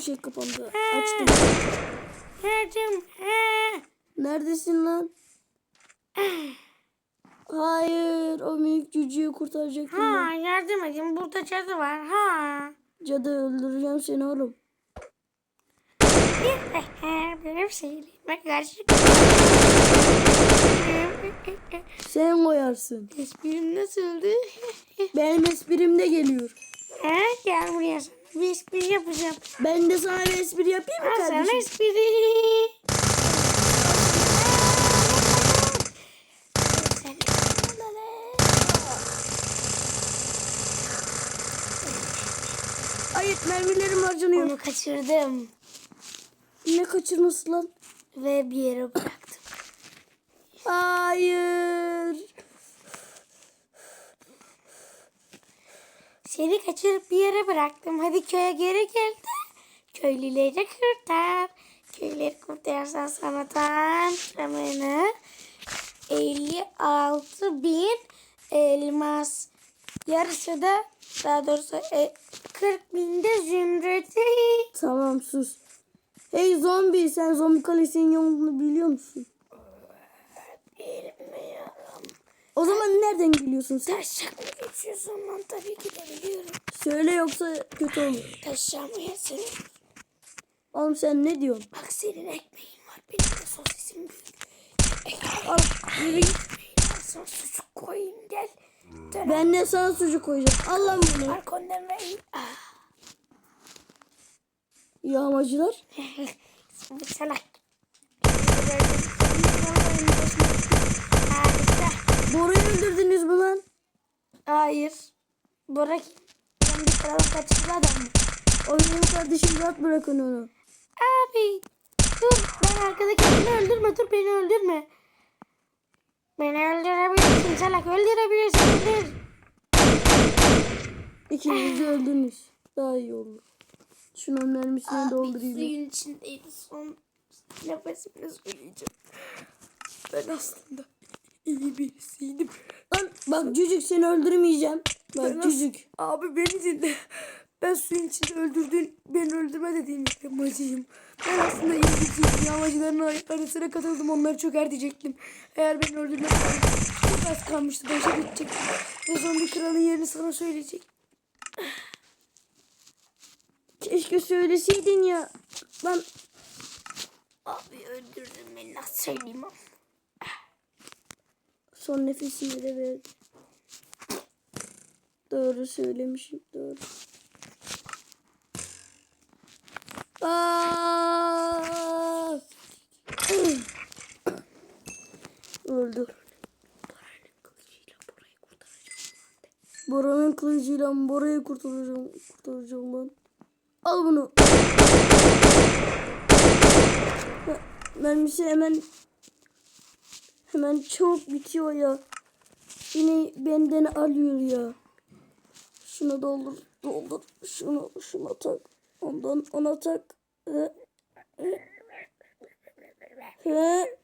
şey kapandı. Açtım. Ha. Neredesin lan? Hayır, o minik cücüğü kurtaracaktım ha ben. yardım edin. Burada cadı var. Ha. Cadı öldüreceğim seni oğlum. Benim sihirime karşı. Sen koyarsın. Esprim nasıldı? Benim esprim de geliyor. ha, gel buraya. Bir espri yapacağım. Ben de sana bir espri yapayım mı Al sana kardeşim? espri. Hayır, mermilerim harcanıyor. Onu kaçırdım Ne kaçırması lan? ve bir yere bıraktım. Hayır. Seni kaçırıp bir yere bıraktım. Hadi köye geri gel de köylüleri kurtar. Köyleri kurtarsan sana tamamını 56 bin elmas. Yarısı da daha doğrusu e, 40 bin de zümrüt. Tamam sus. Hey zombi sen zombi kalesinin yolunu biliyor musun? O zaman nereden geliyorsun sen? Taşak mı geçiyorsun lan? Tabii ki de biliyorum. Söyle yoksa kötü olur. Taşak mı yesin? Oğlum sen ne diyorsun? Bak senin ekmeğin var. Benim de sosisim büyük. Al yürü git. Ben sana sucuk koyayım gel. Dön Ben de sana sucuk koyacağım. Al lan bunu. Arkondan ver. Ah, Yağmacılar. salak. Bora'yı öldürdünüz mü lan? Hayır. Bora bir kralı kaçırdı adam mı? O benim kardeşim rahat bırakın onu. Abi. Dur. Ben arkadakini öldürme. Dur beni öldürme. Beni öldürebilirsin salak. Öldürebilirsin. Öldür. İkiniz de öldünüz. Daha iyi olur. Şunun mermisini doldurayım. Suyun içindeyim. Son nefesimle söyleyeceğim. Ben aslında iyi birisiydim. Lan bak cücük seni öldürmeyeceğim. Ben Bak as- cücük. Abi beni dinle. Ben suyun içinde öldürdün, beni öldürme dediğim yamacıyım. Ben aslında iyi birisiydim. Yamacıların ar- arasına katıldım, onları çöker diyecektim. Eğer beni öldürmezsen çok az kalmıştı, başa gidecektim. Ve zombi kralın yerini sana söyleyecek. Keşke söyleseydin ya. Lan Abi öldürdün beni, nasıl söyleyeyim ama. Son nefesini de verdi. Doğru söylemişim doğru. Aa! Öldü. Bora'nın kılıcıyla Bora'yı kurtaracağım, kurtaracağım lan. Al bunu. Ya, Mermisi hemen hemen çabuk bitiyor ya. Yine benden alıyor ya. Şunu doldur, doldur. Şunu, şuna tak. Ondan ona tak. He. He.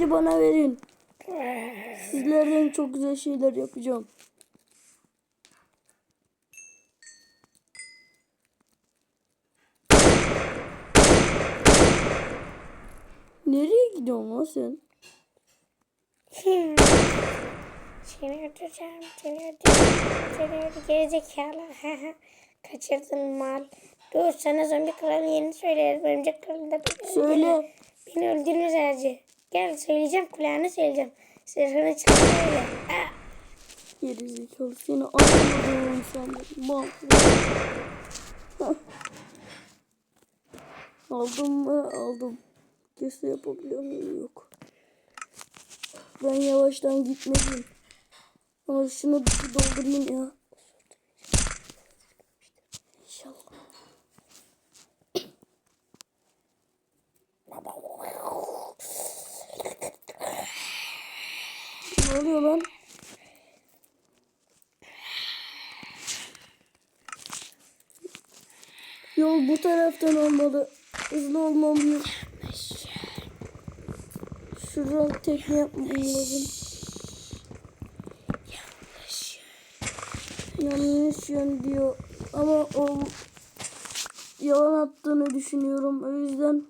Elinizi bana verin. Sizlerden çok güzel şeyler yapacağım. Nereye gidiyorsun lan sen? Seni öldüreceğim, seni öldüreceğim, seni öldüreceğim. Gerizekalı. Kaçırdın mal. Dur sana zombi kralın yerini söylerim. Örümcek kralın da beni Söyle. öldürme. Beni öldürme sadece. Gel söyleyeceğim kulağını söyleyeceğim. Sırrını çıkar öyle. Geri seni anlamadım sen. Aldım mı? Aldım. Kese yapabiliyor muyum? Yok. Ben yavaştan gitmeliyim. Ama şunu doldurayım ya. İnşallah. Ne oluyor lan? Yol bu taraftan olmalı. Hızlı olmalıyım. Şuradan tekne yapmam lazım. Yanlış yön diyor. Ama o yalan attığını düşünüyorum. O yüzden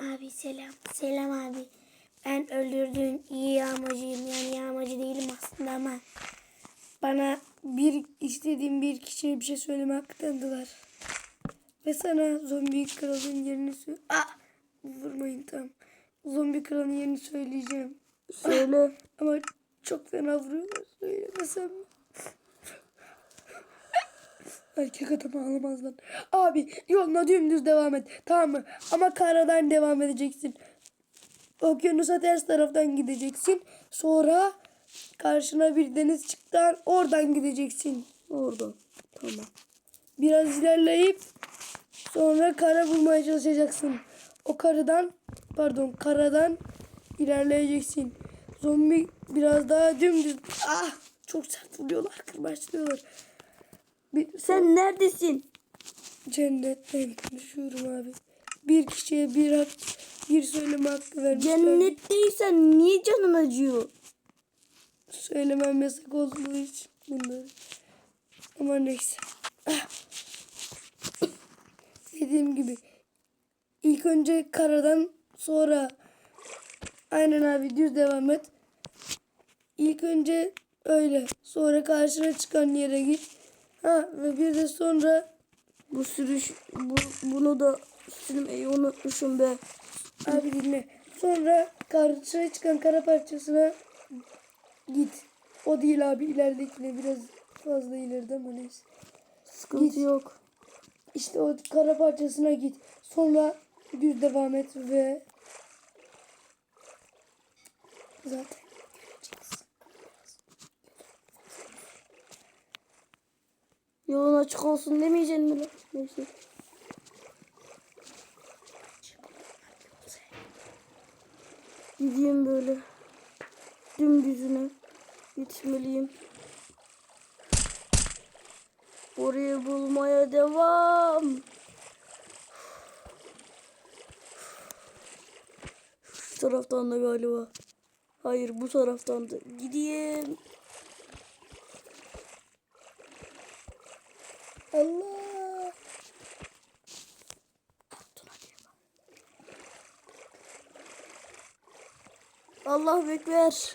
Abi selam. Selam abi. Ben öldürdüğün iyi yağmacıyım. Yani yağmacı değilim aslında ama Bana bir istediğim bir kişiye bir şey söyleme hakkı tanıdılar. Ve sana zombi kralın yerini söyle... Ah! Vurmayın tam. Zombi kralın yerini söyleyeceğim. söyle. Ama çok fena vuruyorlar. Söylemesem? Erkek adam ağlamazlar. Abi yoluna dümdüz devam et. Tamam mı? Ama karadan devam edeceksin. Okyanusa ters taraftan gideceksin. Sonra karşına bir deniz çıktı. Oradan gideceksin. Orada. Tamam. Biraz ilerleyip sonra kara bulmaya çalışacaksın. O karadan pardon karadan ilerleyeceksin. Zombi biraz daha dümdüz. Ah çok sert vuruyorlar, kırbaçlıyorlar. Bir, Sen neredesin? cennetten konuşuyorum abi. Bir kişiye bir hak, bir söyleme hakkı vermişler. Cennetteysen niye canın acıyor? Söylemem yasak olduğu için bunları. Ama neyse. Ah. Dediğim gibi ilk önce karadan sonra aynen abi düz devam et. İlk önce öyle. Sonra karşına çıkan yere git. Ha ve bir de sonra Bu sürüş bu, bunu da silmeyi unutmuşum be. abi dinle. Sonra karşına çıkan kara parçasına git. O değil abi ileridekine biraz fazla ileride ama neyse. Sıkıntı Git. yok. İşte o kara parçasına git. Sonra düz devam et ve zaten Yolun açık olsun demeyeceksin mi lan? Neyse. Gideyim böyle. Dümdüzüne. Gitmeliyim. Orayı bulmaya devam. Şu taraftan da galiba. Hayır bu taraftan da. Gideyim. Allah. Allah bekler.